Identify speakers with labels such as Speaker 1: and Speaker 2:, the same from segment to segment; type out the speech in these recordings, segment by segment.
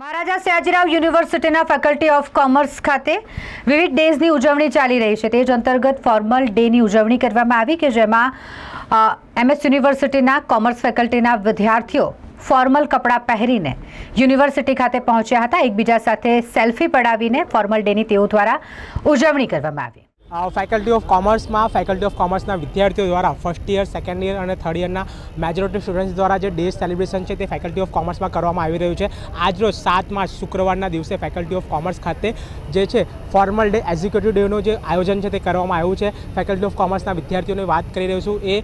Speaker 1: મહારાજા સયાજીરાવ યુનિવર્સિટીના faculty of commerce ખાતે વિવિધ ડેઝની ઉજવણી ચાલી રહી છે. તે જ અંતર્ગત ફોર્મલ ડેની ઉજવણી કરવામાં આવી કે જેમાં એમએસ યુનિવર્સિટીના કોમર્સ ફેકલ્ટીના વિદ્યાર્થીઓ ફોર્મલ કપડાં પહેરીને યુનિવર્સિટી ખાતે પહોંચ્યા હતા. એકબીજા સાથે સેલ્ફી પડાવીને ફોર્મલ ડેની તેઓ દ્વારા ઉજવણી કરવામાં આવી.
Speaker 2: ફેકલ્ટી ઓફ કોમર્સમાં ફેકલ્ટી ઓફ કોમર્સના વિદ્યાર્થીઓ દ્વારા ફર્સ્ટ યર સેકન્ડ યર અને થર્ડ યરના મેજોરિટી સ્ટુડન્ટ્સ દ્વારા જે ડે સેલિબ્રેશન છે તે ફેકલ્ટી ઓફ કોમર્સમાં કરવામાં આવી રહ્યું છે. આજરોજ સાત માર્ચ, શુક્રવારના દિવસે ફેકલ્ટી ઓફ કોમર્સ ખાતે જે છે ફોર્મલ ડે એક્ઝિક્યુટિવ ડેનું જે આયોજન છે તે કરવામાં આવ્યું છે. ફેકલ્ટી ઓફ કોમર્સના વિદ્યાર્થીઓની વાત કરી રહ્યો છું. એ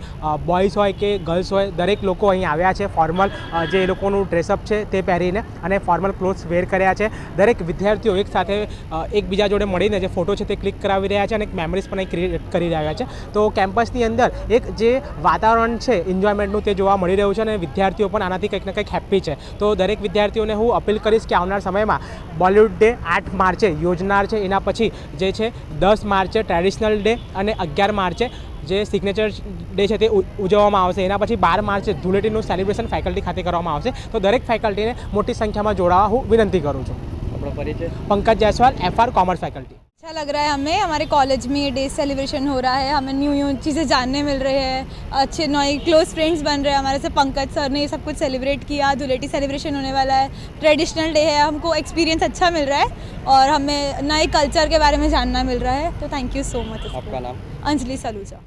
Speaker 2: બોયઝ હોય કે ગર્લ્સ હોય, દરેક લોકો અહીં આવ્યા છે ફોર્મલ જે એ લોકોનું ડ્રેસઅપ છે તે પહેરીને અને ફોર્મલ ક્લોથ્સ વેર કર્યા છે. દરેક વિદ્યાર્થીઓ એક સાથે એકબીજા જોડે મળીને જે ફોટો છે તે ક્લિક કરાવી રહ્યા છે અને મેમરીઝ પણ ક્રિએટ કરી રહ્યા છે. તો કેમ્પસની અંદર એક જે વાતાવરણ છે એન્જોયમેન્ટનું તે જોવા મળી રહ્યું છે અને વિદ્યાર્થીઓ પણ આનાથી કંઈક ને કંઈક હેપી છે. તો દરેક વિદ્યાર્થીઓને હું અપીલ કરીશ કે આવનાર સમયમાં બોલિવૂડ ડે આઠ માર્ચે યોજનાર છે. એના પછી જે છે દસ માર્ચે ટ્રેડિશનલ ડે અને અગિયાર માર્ચે જે સિગ્નેચર ડે છે તે ઉજવવામાં આવશે. એના પછી બાર માર્ચે ધૂળેટીનું સેલિબ્રેશન ફેકલ્ટી ખાતે કરવામાં આવશે. તો દરેક ફેકલ્ટીને મોટી સંખ્યામાં જોડાવા હું વિનંતી કરું છું.
Speaker 3: આપણો પરિચય.
Speaker 2: Pankaj Jaiswal F R commerce faculty
Speaker 4: अच्छा लग रहा है हमें। हमारे कॉलेज में डे सेलिब्रेशन हो रहा है। हमें न्यू न्यू चीज़ें जानने मिल रहे हैं। अच्छे नए क्लोज फ्रेंड्स बन रहे हैं। हमारे से पंकज सर ने ये सब कुछ सेलिब्रेट किया। धुलेटी सेलिब्रेशन होने वाला है। ट्रेडिशनल डे है। हमको एक्सपीरियंस अच्छा मिल रहा है और हमें नए कल्चर के बारे में जानना मिल रहा है। तो थैंक यू सो मच
Speaker 3: आपका नाम?
Speaker 4: अंजलि सलूजा।